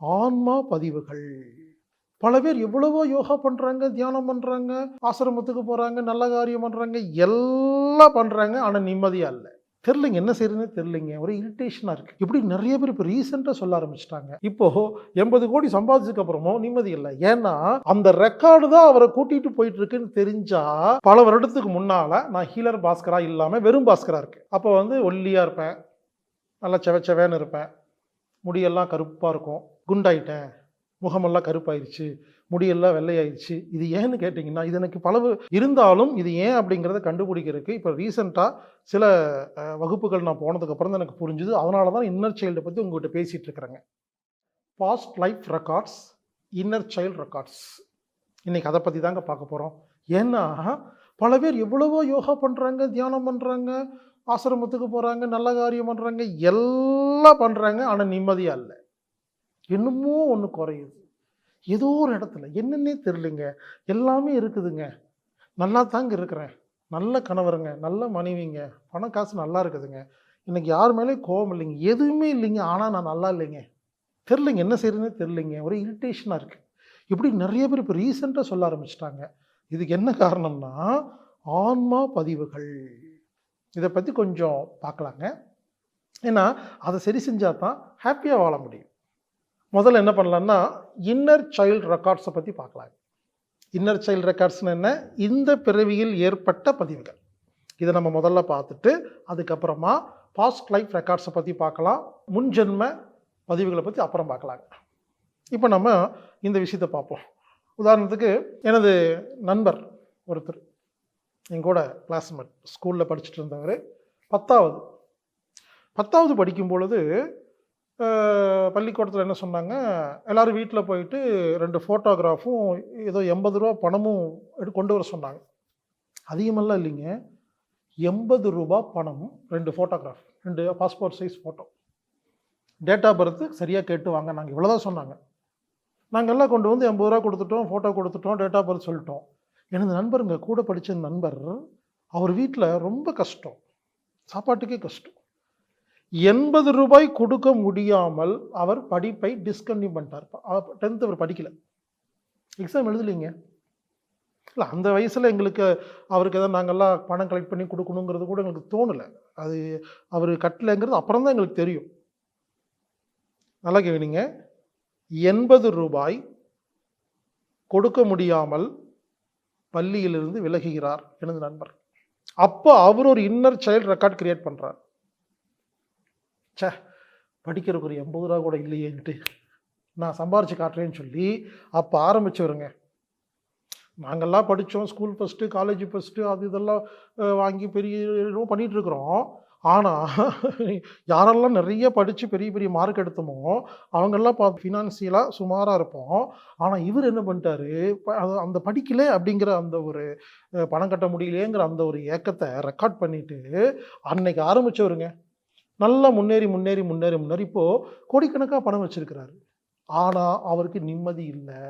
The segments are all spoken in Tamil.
ஆன்மா பதிவுகள். பல பேர் எவ்வளவோ யோகா பண்ணுறாங்க தியானம் பண்ணுறாங்க ஆசிரமத்துக்கு போகிறாங்க நல்ல காரியம் பண்ணுறாங்க எல்லாம் பண்ணுறாங்க ஆனால் நிம்மதியாக இல்லை. தெரிலிங்க என்ன செய்யறதுன்னு தெரிலிங்க ஒரு இரிட்டேஷனாக இருக்குது இப்படி நிறைய பேர் இப்போ ரீசெண்டாக சொல்ல ஆரம்பிச்சிட்டாங்க. இப்போ எண்பது கோடி சம்பாதிச்சதுக்கு அப்புறமும் நிம்மதி இல்லை. ஏன்னா அந்த ரெக்கார்டு தான் அவரை கூட்டிகிட்டு போயிட்டு இருக்குன்னு தெரிஞ்சா பல வருடத்துக்கு முன்னால் நான் ஹீலர் பாஸ்கரா இல்லாமல் வெறும் பாஸ்கரா இருக்கு அப்போ வந்து ஒல்லியாக இருப்பேன். நல்லா செவ செவேன்னு இருப்பேன். முடியெல்லாம் கருப்பாக இருக்கும். குண்டாயிட்டேன். முகமெல்லாம் கருப்பாயிருச்சு முடியெல்லாம் வெள்ளையாயிருச்சு இது ஏன்னு கேட்டிங்கன்னா இது எனக்கு பல இருந்தாலும் இது ஏன் அப்படிங்கிறத கண்டுபிடிக்கிறதுக்கு இப்போ ரீசெண்டாக சில வகுப்புகள் நான் போனதுக்கப்புறம் தான் எனக்கு புரிஞ்சுது. அதனால தான் இன்னர் சைல்டை பற்றி உங்கள்கிட்ட பேசிகிட்டு இருக்கிறேங்க. Past life records inner child records இன்றைக்கி அதை பற்றி தாங்க பார்க்க போகிறோம் ஏன்னா பல பேர் எவ்வளவோ யோகா பண்ணுறாங்க தியானம் பண்ணுறாங்க ஆசிரமத்துக்கு போகிறாங்க நல்ல காரியம் பண்ணுறாங்க எல்லாம் பண்ணுறாங்க ஆனால் நிம்மதியாக இல்லை. என்னமோ ஒன்று குறையுது. ஏதோ ஒரு இடத்துல என்னன்னே தெரிலிங்க எல்லாமே இருக்குதுங்க. நல்லா தாங்க இருக்கிறேன். நல்ல கணவருங்க நல்ல மனைவிங்க. பணம் காசு நல்லா இருக்குதுங்க. இன்னைக்கு யார் மேலேயும் கோபம் இல்லைங்க. எதுவுமே இல்லைங்க. ஆனால் நான் நல்லா இல்லைங்க. தெரிலிங்க என்ன செய்யறதுனே தெரிலிங்க ஒரு இரிட்டேஷனாக இருக்குது இப்படி நிறைய பேர் இப்போ ரீசெண்டாக சொல்ல ஆரம்பிச்சிட்டாங்க. இதுக்கு என்ன காரணம்னா ஆன்மா பதிவுகள். இதை பற்றி கொஞ்சம் பார்க்கலாங்க. ஏன்னா அதை சரி செஞ்சால் தான் ஹாப்பியாக வாழ முடியும். முதல்ல என்ன பண்ணலாம்னா இன்னர் சைல்டு ரெக்கார்ட்ஸை பற்றி பார்க்கலாம். இன்னர் சைல்டு ரெக்கார்ட்ஸ்னு என்ன? இந்த பிறவியில் ஏற்பட்ட பதிவுகள். இதை நம்ம முதல்ல பார்த்துட்டு அதுக்கப்புறமா பாஸ்ட் லைஃப் ரெக்கார்ட்ஸை பற்றி பார்க்கலாம். முன்ஜென்ம பதிவுகளை பற்றி அப்புறம் பார்க்கலாங்க இப்போ நம்ம இந்த விஷயத்தை பார்ப்போம். உதாரணத்துக்கு எனது நண்பர் ஒருத்தர் என் கூட கிளாஸ்மேட் ஸ்கூலில் படிச்சுட்டு இருந்தவர். பத்தாவது பத்தாவது படிக்கும் பொழுது பள்ளிக்கூடத்தில் என்ன சொன்னாங்க? எல்லோரும் வீட்டில் போயிட்டு ரெண்டு ஃபோட்டோகிராஃபும் ஏதோ எண்பது ரூபா பணமும் எடு கொண்டு வர சொன்னாங்க. அதிகமெல்லாம் இல்லைங்க. எண்பது ரூபா பணம் ரெண்டு ஃபோட்டோகிராஃப் ரெண்டு passport size photo date of birth சரியாக கேட்டு வாங்க. நாங்கள் இவ்வளோதான் சொன்னாங்க. நாங்கள் எல்லாம் கொண்டு வந்து எண்பது ரூபா கொடுத்துட்டோம் ஃபோட்டோ கொடுத்துட்டோம் டேட் ஆஃப் பர்த் சொல்லிட்டோம். எனது நண்பருங்க கூட படித்த நண்பர் அவர் வீட்டில் ரொம்ப கஷ்டம். சாப்பாட்டுக்கே கஷ்டம். எண்பது ரூபாய் கொடுக்க முடியாமல் அவர் படிப்பை டிஸ்கன்டினியூ பண்ணிட்டார். டென்த் அவர் படிக்கல. எக்ஸாம் எழுதலைங்க. இல்லை அந்த வயசில் எங்களுக்கு அவருக்கு எதாவது நாங்கள்லாம் பணம் கலெக்ட் பண்ணி கொடுக்கணுங்கிறது கூட எங்களுக்கு தோணலை. அது அவர் கட்டலைங்கிறது அப்புறம் தான் எங்களுக்கு தெரியும். நல்லா கேவீங்க எண்பது ரூபாய் கொடுக்க முடியாமல் பள்ளியிலிருந்து விலகுகிறார் எனது நண்பர். அப்போ அவர் ஒரு இன்னர் சைல்டு ரெக்கார்ட் கிரியேட் பண்ணுறார் ச்சே படிக்கிறதுக்கு ஒரு எண்பது ரூபா கூட இல்லையேன்ட்டு நான் சம்பாரித்து காட்டுறேன்னு சொல்லி அப்போ ஆரம்பிச்சவருங்க. நாங்கள்லாம் படித்தோம் ஸ்கூல் ஃபஸ்ட்டு காலேஜ் ஃபஸ்ட்டு அது இதெல்லாம் வாங்கி பெரிய பண்ணிகிட்ருக்குறோம் ஆனால் யாரெல்லாம் நிறைய படித்து பெரிய பெரிய மார்க் எடுத்தோமோ அவங்கெல்லாம் பார்த்து ஃபினான்சியலாக சுமாராக இருப்போம். ஆனால் இவர் என்ன பண்ணிட்டாரு? ப- அது- அந்த படிக்கல அப்படிங்கிற அந்த ஒரு பணம் கட்ட முடியலையேங்கிற அந்த ஒரு ஏக்கத்தை ரெக்கார்ட் பண்ணிவிட்டு அன்னைக்கு ஆரம்பித்தவருங்க நல்லா முன்னேறி முன்னேறி முன்னேறி முன்னேறி இப்போது கோடிக்கணக்காக பணம் வச்சுருக்கிறாரு. ஆனால் அவருக்கு நிம்மதி இல்லை.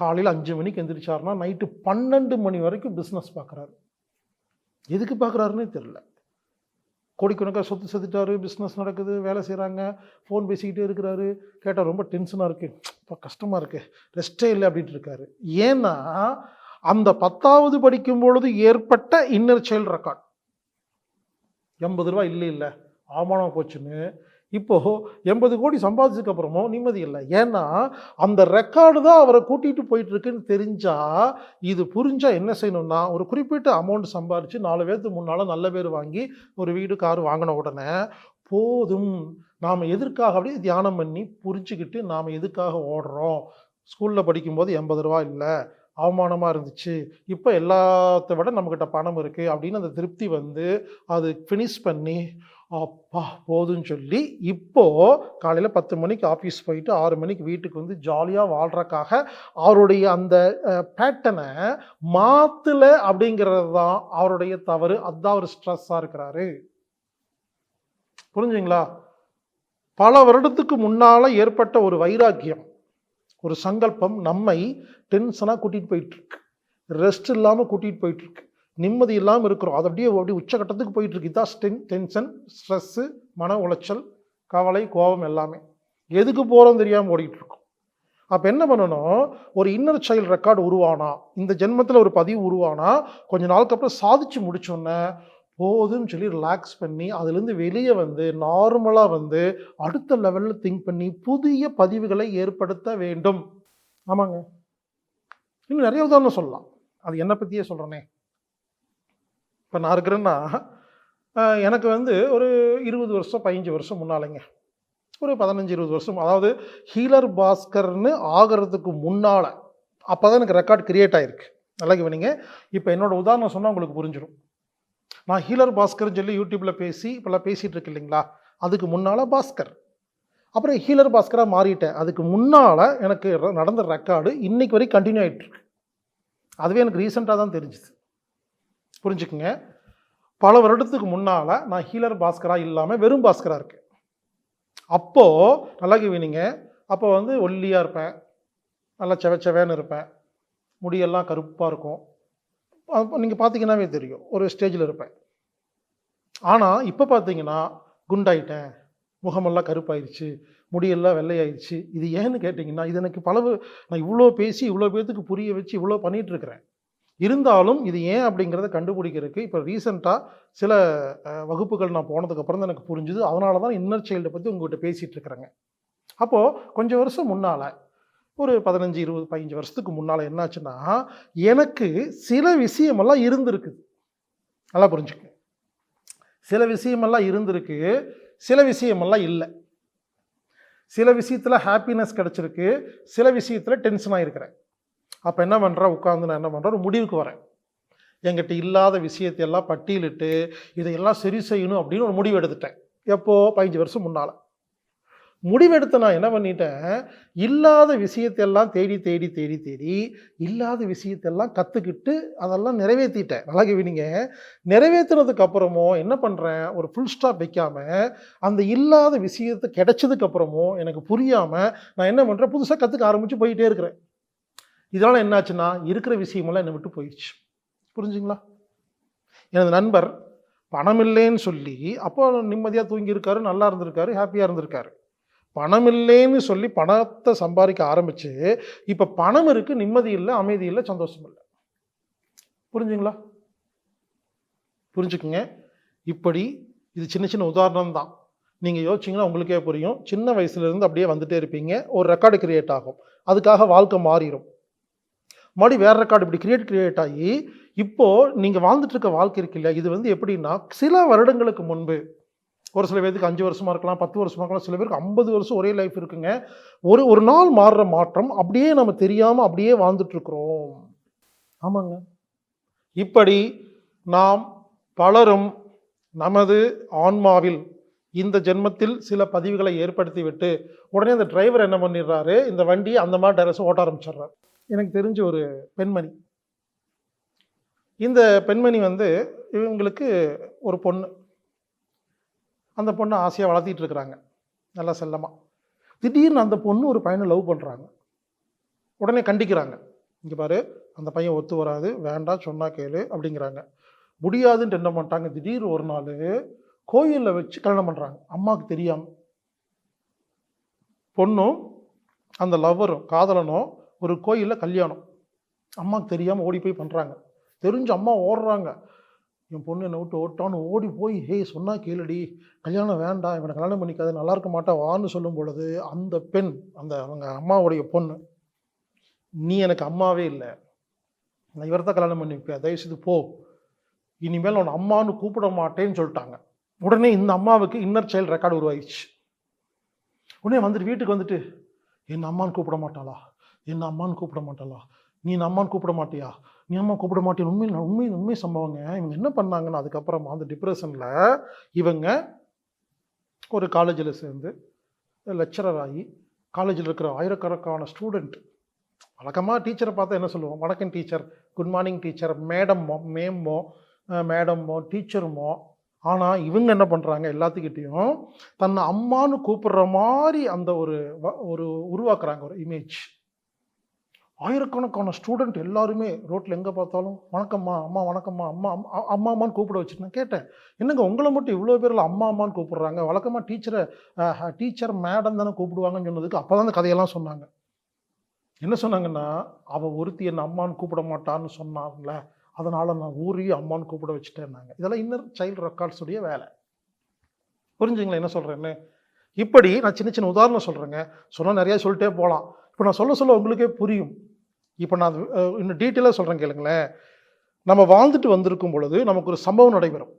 காலையில் அஞ்சு மணிக்கு எந்திரிச்சாருன்னா நைட்டு பன்னெண்டு மணி வரைக்கும் பிஸ்னஸ் பார்க்குறாரு எதுக்கு பார்க்குறாருன்னே தெரில கோடிக்கணக்காக சொத்து செத்துட்டாரு பிஸ்னஸ் நடக்குது வேலை செய்கிறாங்க ஃபோன் பேசிக்கிட்டே இருக்கிறாரு. கேட்டால் ரொம்ப டென்ஷனாக இருக்குது இப்போ கஷ்டமாக இருக்குது ரெஸ்ட்டே இல்லை அப்படின்ட்டு இருக்காரு. ஏன்னா அந்த பத்தாவது படிக்கும் பொழுது ஏற்பட்ட இன்னர் சைல்டு ரெக்கார்ட் எண்பது ரூபா இல்லை இல்லை. அவமானம் போச்சுன்னு. இப்போ எண்பது கோடி சம்பாதிச்சதுக்கப்புறமும் நிம்மதி இல்லை. ஏன்னா அந்த ரெக்கார்டு தான் அவரை கூட்டிகிட்டு போயிட்டுருக்குன்னு தெரிஞ்சால் இது புரிஞ்சால் என்ன செய்யணும்னா ஒரு குறிப்பிட்ட அமௌண்ட் சம்பாரித்து நாலு பேர்த்து முன்னால் நல்ல பேர் வாங்கி ஒரு வீடு கார் வாங்கின உடனே போதும். நாம் எதற்காக அப்படியே தியானம் பண்ணி புரிஞ்சுக்கிட்டு நாம் எதுக்காக ஓடுறோம்? ஸ்கூலில் படிக்கும்போது எண்பது ரூபா இல்லை. அவமானமாக இருந்துச்சு. இப்போ எல்லாத்த விட நம்மக்கிட்ட பணம் இருக்குது அப்படின்னு அந்த திருப்தி வந்து அது ஃபினிஷ் பண்ணி அப்பா போதும்னு சொல்லி இப்போது காலையில் பத்து மணிக்கு ஆஃபீஸ் போயிட்டு ஆறு மணிக்கு வீட்டுக்கு வந்து ஜாலியாக வாழ்கிறக்காக அவருடைய அந்த பேட்டனை மாற்றல அப்படிங்கிறது தான் அவருடைய தவறு. அதுதான் அவர் ஸ்ட்ரெஸ்ஸாக இருக்கிறாரு. புரிஞ்சுங்களா? பல வருடத்துக்கு முன்னால் ஏற்பட்ட ஒரு வைராக்கியம் ஒரு சங்கல்பம் நம்மை டென்ஷனாக கூட்டிகிட்டு போயிட்டுருக்கு ரெஸ்ட் இல்லாமல் கூட்டிகிட்டு போயிட்டுருக்கு நிம்மதி இல்லாமல் இருக்கிறோம். அது அப்படியே அப்படியே உச்சக்கட்டத்துக்கு போயிட்டுருக்கு இதான் ஸ்டென் டென்ஷன் ஸ்ட்ரெஸ்ஸு மன உளைச்சல் கவலை கோபம் எல்லாமே. எதுக்கு போகிறோம் தெரியாமல் ஓடிக்கிட்டு இருக்கோம். அப்போ என்ன பண்ணணும்? ஒரு இன்னர் சைல்டு ரெக்கார்டு உருவானா? இந்த ஜென்மத்தில் ஒரு பதிவு உருவானா? கொஞ்ச நாளுக்கு அப்புறம் சாதிச்சு முடிச்சோன்னே போதும்னு சொல்லி ரிலாக்ஸ் பண்ணி அதுலேருந்து வெளியே வந்து நார்மலாக வந்து அடுத்த லெவலில் திங்க் பண்ணி புதிய பதிவுகளை ஏற்படுத்த வேண்டும். ஆமாங்க. இன்னும் நிறைய உதாரணம் சொல்லலாம். அது என்னை பற்றியே சொல்கிறேனே இப்போ நான் இருக்கிறேன்னா எனக்கு வந்து ஒரு இருபது வருஷம் பதினஞ்சு வருஷம் முன்னாலைங்க. ஒரு பதினஞ்சு இருபது வருஷம் அதாவது ஹீலர் பாஸ்கர்னு ஆகிறதுக்கு முன்னால் அப்போ தான் எனக்கு ரெக்கார்ட் கிரியேட் ஆகிருக்கு நல்லா கவனிங்க. இப்போ என்னோடய உதாரணம் சொன்னால் உங்களுக்கு புரிஞ்சிடும் நான் ஹீலர் பாஸ்கர்னு சொல்லி யூடியூப்பில் பேசி இப்போல்லாம் பேசிகிட்டு இருக்கு இல்லைங்களா? அதுக்கு முன்னால் பாஸ்கர். அப்புறம் ஹீலர் பாஸ்கராக மாறிட்டேன். அதுக்கு முன்னால் எனக்கு நடந்த ரெக்கார்டு இன்றைக்கு வரைக்கும் கண்டினியூ ஆகிட்டுருக்கு அதுவே எனக்கு ரீசெண்டாக தான் தெரிஞ்சுது. புரிஞ்சுக்குங்க. பல வருடத்துக்கு முன்னால் நான் ஹீலர் பாஸ்கராக இல்லாமல் வெறும் பாஸ்கராக இருக்கேன். அப்போது நல்லா கவனிங்க. அப்போ வந்து ஒல்லியாக இருப்பேன். நல்லா செவச்செவேன்னு இருப்பேன். முடியெல்லாம் கருப்பாக இருக்கும். அப்போ நீங்கள் பார்த்தீங்கன்னாவே தெரியும். ஒரு ஸ்டேஜில் இருப்பேன். ஆனால் இப்போ பார்த்தீங்கன்னா குண்டாயிட்டேன். முகமெல்லாம் கருப்பாயிருச்சு. முடியெல்லாம் வெள்ளையாயிருச்சு. இது ஏன்னு கேட்டிங்கன்னா இது எனக்கு பல நான் இவ்வளோ பேசி இவ்வளோ பேர்த்துக்கு புரிய வச்சு இவ்வளோ பண்ணிகிட்ருக்கிறேன் இருந்தாலும் இது ஏன் அப்படிங்கிறத கண்டுபிடிக்கிறதுக்கு இப்போ ரீசெண்டாக சில வகுப்புகள் நான் போனதுக்கப்புறம் தான் எனக்கு புரிஞ்சுது. அதனால தான் இன்னர் சைல்டை பற்றி உங்கள்கிட்ட பேசிகிட்டு இருக்கிறேங்க. அப்போது கொஞ்சம் வருஷம் முன்னால் ஒரு பதினஞ்சு இருபது பதினஞ்சு வருஷத்துக்கு முன்னால் என்னாச்சுன்னா எனக்கு சில விஷயமெல்லாம் இருந்திருக்குது நல்லா புரிஞ்சுக்க சில விஷயமெல்லாம் இருந்திருக்கு சில விஷயமெல்லாம் இல்லை. சில விஷயத்தில் ஹாப்பினஸ் கிடச்சிருக்கு சில விஷயத்தில் டென்ஷனாக இருக்கிறேன் அப்போ என்ன பண்ணுறேன் உட்காந்து நான் என்ன பண்ணுறேன் ஒரு முடிவுக்கு வரேன். என்கிட்ட இல்லாத விஷயத்தையெல்லாம் பட்டியலிட்டு இதையெல்லாம் சரி செய்யணும் அப்படின்னு ஒரு முடிவு எடுத்துட்டேன். எப்போது பதினஞ்சு வருஷம் முன்னால். முடிவெடுத்து நான் என்ன பண்ணிட்டேன்? இல்லாத விஷயத்தையெல்லாம் தேடி தேடி தேடி தேடி இல்லாத விஷயத்தெல்லாம் கற்றுக்கிட்டு அதெல்லாம் நிறைவேற்றிட்டேன் நல்லா கவனிங்க நிறைவேற்றினதுக்கு அப்புறமும் என்ன பண்ணுறேன் ஒரு ஃபுல் ஸ்டாப் வைக்காமல் அந்த இல்லாத விஷயத்தை கிடைச்சதுக்கு அப்புறமும் எனக்கு புரியாமல் நான் என்ன பண்ணுறேன் புதுசாக கற்றுக்க ஆரம்பித்து போயிட்டே இருக்கிறேன். இதனால் என்னாச்சுன்னா இருக்கிற விஷயமெல்லாம் என்னை விட்டு போயிடுச்சு. புரிஞ்சுங்களா? எனது நண்பர் பணம் இல்லைன்னு சொல்லி அப்போ நிம்மதியாக தூங்கியிருக்காரு நல்லா இருந்திருக்காரு ஹாப்பியாக இருந்திருக்காரு. பணம் இல்லைன்னு சொல்லி பணத்தை சம்பாதிக்க ஆரம்பித்து இப்போ பணம் இருக்குது நிம்மதி இல்லை அமைதி இல்லை சந்தோஷம் இல்லை. புரிஞ்சுங்களா? புரிஞ்சுக்குங்க. இப்படி இது சின்ன சின்ன உதாரணம் தான். நீங்கள் யோசிச்சிங்கன்னா உங்களுக்கே புரியும். சின்ன வயசுலேருந்து அப்படியே வந்துகிட்டே இருப்பீங்க. ஒரு ரெக்கார்டு கிரியேட் ஆகும். அதுக்காக வாழ்க்கை மாறிடும் மறுபடியும் வேறு ரெக்கார்டு இப்படி கிரியேட் கிரியேட் ஆகி இப்போது நீங்கள் வாழ்ந்துட்டு இருக்க வாழ்க்கை இருக்கு இல்லையா? இது வந்து எப்படின்னா சில வருடங்களுக்கு முன்பு ஒரு சில பேருக்கு அஞ்சு வருஷமாக இருக்கலாம் பத்து வருஷமாக இருக்கலாம் சில பேருக்கு ஐம்பது வருஷம் ஒரே லைஃப் இருக்குங்க. ஒரு ஒரு நாள் மாறுற மாற்றம் அப்படியே நம்ம தெரியாமல் அப்படியே வாழ்ந்துட்டுருக்குறோம். ஆமாங்க. இப்படி நாம் பலரும் நமது ஆன்மாவில் இந்த ஜென்மத்தில் சில பதிவுகளை ஏற்படுத்திவிட்டு உடனே அந்த டிரைவர் என்ன பண்ணிடுறாரு? இந்த வண்டியை அந்த மாதிரி டைரக்ஷன் ஓட்ட ஆரம்பிச்சிடுறாரு. எனக்கு தெரிஞ்ச ஒரு பெண்மணி. இந்த பெண்மணி வந்து இவங்களுக்கு ஒரு பொண்ணு. அந்த பொண்ணை ஆசையாக வளர்த்திட்டு இருக்கிறாங்க. நல்லா செல்லமாக திடீர்னு அந்த பொண்ணு ஒரு பையனை லவ் பண்ணுறாங்க உடனே கண்டிக்கிறாங்க. இங்கே பாரு அந்த பையன் ஒத்து வராது வேண்டாம் சொன்னா கேளு அப்படிங்கிறாங்க. முடியாதுன்ட்டு என்ன பண்ணிட்டாங்க? திடீர் ஒரு நாள் கோயிலில் வச்சு கல்யாணம் பண்ணுறாங்க அம்மாவுக்கு தெரியாமல் பொண்ணும் அந்த லவ்வரும் காதலனும் ஒரு கோயிலில் கல்யாணம். அம்மாவுக்கு தெரியாமல் ஓடி போய் பண்ணுறாங்க தெரிஞ்சு அம்மா ஓடுறாங்க. என் பொண்ணு என்னை விட்டு ஓட்டான்னு ஓடி போய் ஹேய் சொன்னால் கேளுடி. கல்யாணம் வேண்டாம். இவனை கல்யாணம் பண்ணிக்காது. நல்லா இருக்க மாட்டா. வான்னு சொல்லும் பொழுது அந்த பெண் அந்த அவங்க அம்மாவுடைய பொண்ணு நீ எனக்கு அம்மாவே இல்லை. நான் இவரை தான் கல்யாணம் பண்ணிப்பேன் தயவுசெய்து போ. இனிமேல் உன்னை அம்மான்னு கூப்பிட மாட்டேன்னு சொல்லிட்டாங்க. உடனே இந்த அம்மாவுக்கு இன்னர் சைல்டு ரெக்கார்டு உருவாயிடுச்சு. உடனே வந்துட்டு வீட்டுக்கு வந்துட்டு என் அம்மான்னு கூப்பிட மாட்டாளா? என்ன அம்மான்னு கூப்பிட மாட்டாளா? நீ என்ன அம்மான்னு கூப்பிட மாட்டியா? நீ அம்மா கூப்பிட மாட்டேன் உண்மை உண்மை உண்மை சம்பவங்க. இவங்க என்ன பண்ணாங்கன்னா அதுக்கப்புறமா அந்த டிப்ரெஷனில் இவங்க ஒரு காலேஜில் சேர்ந்து லெக்சரர் ஆகி காலேஜில் இருக்கிற ஆயிரக்கணக்கான ஸ்டூடெண்ட் வழக்கமாக டீச்சரை பார்த்தா என்ன சொல்லுவோம்? வணக்கம் டீச்சர் குட் மார்னிங் டீச்சர் மேடம்மோ மேம்மோ மேடம்மோ டீச்சருமோ ஆனால் இவங்க என்ன பண்ணுறாங்க எல்லாத்துக்கிட்டேயும் தன்னை அம்மான்னு கூப்பிடுற மாதிரி அந்த ஒரு வ- ஒரு உருவாக்குறாங்க ஒரு இமேஜ் ஆயிரக்கணக்கான ஸ்டூடெண்ட் எல்லாருமே ரோட்டில் எங்கே பார்த்தாலும் வணக்கம்மா அம்மா வணக்கம்மா அம்மா அம்மா அம்மா அம்மான்னு கூப்பிட வச்சுட்டு நான் கேட்டேன். என்னங்க உங்களை மட்டும் இவ்வளோ பேரில் அம்மா அம்மான்னு கூப்பிட்றாங்க? வழக்கமாக டீச்சரை டீச்சர் மேடம் தானே கூப்பிடுவாங்கன்னு சொன்னதுக்கு அப்போ தான் அந்த கதையெல்லாம் சொன்னாங்க. என்ன சொன்னாங்கன்னா அவள் ஒருத்தி என்னை அம்மான்னு கூப்பிட மாட்டான்னு சொன்னாங்கல்ல அதனால் நான் ஊரையும் அம்மான்னு கூப்பிட வச்சுட்டேன்னாங்க. இதெல்லாம் இன்னர் சைல்டு ரெக்கார்ட்ஸுடைய வேலை. புரிஞ்சுங்களா என்ன சொல்கிறேன்னு இப்படி நான் சின்ன சின்ன உதாரணம் சொல்கிறேங்க சொன்னால் நிறையா சொல்லிட்டே போகலாம் இப்போ நான் சொல்ல சொல்ல உங்களுக்கே புரியும். இப்போ நான் இன்னும் டீட்டெயிலாக சொல்கிறேன் கேளுங்களேன். நம்ம வாழ்ந்துட்டு வந்திருக்கும் பொழுது நமக்கு ஒரு சம்பவம் நடைபெறும்.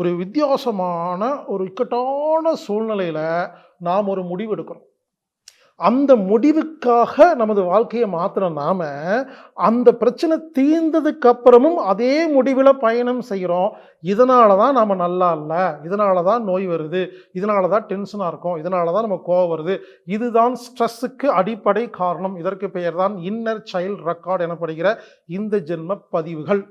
ஒரு வித்தியாசமான ஒரு இக்கட்டான சூழ்நிலையில் நாம் ஒரு முடிவு எடுக்கிறோம். அந்த முடிவுக்காக நமது வாழ்க்கையை மாத்திர நாம் அந்த பிரச்சனை தீர்ந்ததுக்கு அப்புறமும் அதே முடிவில் பயணம் செய்கிறோம் இதனால தான் நாம் நல்லா இல்லை. இதனால தான் நோய் வருது. இதனால தான் டென்ஷனாக இருக்கும். இதனால தான் நம்ம கோவம் வருது. இதுதான் ஸ்ட்ரெஸ்ஸுக்கு அடிப்படை காரணம். இதற்கு பெயர் தான் இன்னர் சைல்ட் ரெக்கார்டு எனப்படுகிற இந்த ஜென்ம பதிவுகள்.